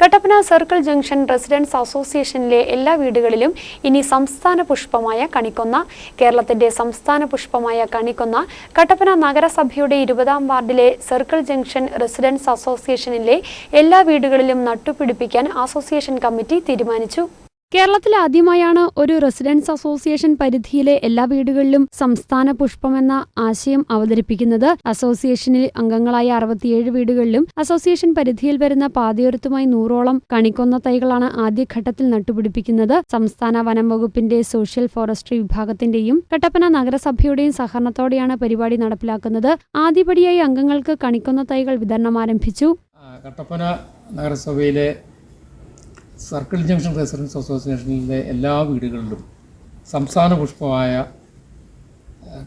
Kattappana circle junction residence അസോസിയേഷനിലെ എല്ലാ വീടുകളിലും ഇനി സംസ്ഥാന പുഷ്പമായ കണിക്കൊന്ന കേരളത്തിന്റെ സംസ്ഥാന പുഷ്പമായ കണിക്കൊന്ന കട്ടപ്പന നഗരസഭയുടെ ഇരുപതാം വാർഡിലെ സർക്കിൾ ജംഗ്ഷൻ റെസിഡൻസ് അസോസിയേഷനിലെ എല്ലാ വീടുകളിലും നട്ടുപിടിപ്പിക്കാൻ അസോസിയേഷൻ കമ്മിറ്റി തീരുമാനിച്ചു. കേരളത്തിൽ ആദ്യമായാണ് ഒരു റെസിഡൻസ് അസോസിയേഷൻ പരിധിയിലെ എല്ലാ വീടുകളിലും സംസ്ഥാന പുഷ്പമെന്ന ആശയം അവതരിപ്പിക്കുന്നത്. അസോസിയേഷനിൽ അംഗങ്ങളായ അറുപത്തിയേഴ് വീടുകളിലും അസോസിയേഷൻ പരിധിയിൽ വരുന്ന പാതയോരത്തുമായി നൂറോളം കണിക്കൊന്ന തൈകളാണ് ആദ്യഘട്ടത്തിൽ നട്ടുപിടിപ്പിക്കുന്നത്. സംസ്ഥാന വനം വകുപ്പിന്റെ സോഷ്യൽ ഫോറസ്ട്രി വിഭാഗത്തിന്റെയും കട്ടപ്പന നഗരസഭയുടെയും സഹകരണത്തോടെയാണ് പരിപാടി നടപ്പിലാക്കുന്നത്. ആദ്യപടിയായി അംഗങ്ങൾക്ക് കണിക്കൊന്ന തൈകൾ വിതരണം ആരംഭിച്ചു. കട്ടപ്പന നഗരസഭയിലെ സർക്കിൾ ജംഗ്ഷൻ റെസിഡൻസ് അസോസിയേഷനിലെ എല്ലാ വീടുകളിലും സംസ്ഥാന പുഷ്പമായ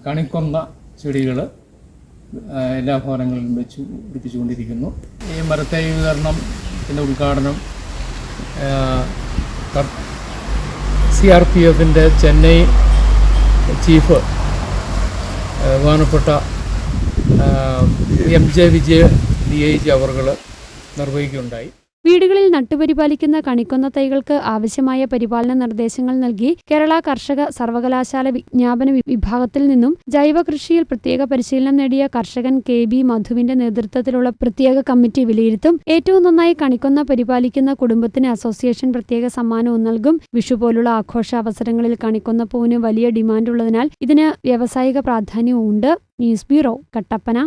കണിക്കൊന്ന ചെടികൾ എല്ലാ ഭവനങ്ങളിലും വെച്ച് പിടിപ്പിച്ചുകൊണ്ടിരിക്കുന്നു. ഈ മരത്തെ വിതരണത്തിന്റെ ഉദ്ഘാടനം സി ആർ പി എഫിന്റെ ചെന്നൈ ചീഫ് ബഹുമാനപ്പെട്ട M J Vijaya D I G അവർ നിർവഹിക്കുകയുണ്ടായി. വീടുകളിൽ നട്ടുപരിപാലിക്കുന്ന കണിക്കൊന്ന തൈകൾക്ക് ആവശ്യമായ പരിപാലന നിർദ്ദേശങ്ങൾ നൽകി കേരള കർഷക സർവകലാശാല വിജ്ഞാപന വിഭാഗത്തിൽ നിന്നും ജൈവ കൃഷിയിൽ പ്രത്യേക പരിശീലനം നേടിയ കർഷകൻ കെ ബി മധുവിന്റെ നേതൃത്വത്തിലുള്ള പ്രത്യേക കമ്മിറ്റി വിലയിരുത്തും. ഏറ്റവും നന്നായി കണിക്കൊന്ന പരിപാലിക്കുന്ന കുടുംബത്തിന് അസോസിയേഷൻ പ്രത്യേക സമ്മാനവും നൽകും. വിഷു പോലുള്ള ആഘോഷ അവസരങ്ങളിൽ കണിക്കൊന്ന പൂവിന് വലിയ ഡിമാൻഡുള്ളതിനാൽ ഇതിന് വ്യാവസായിക പ്രാധാന്യവും ഉണ്ട് ന്യൂസ് ബ്യൂറോ കട്ടപ്പന.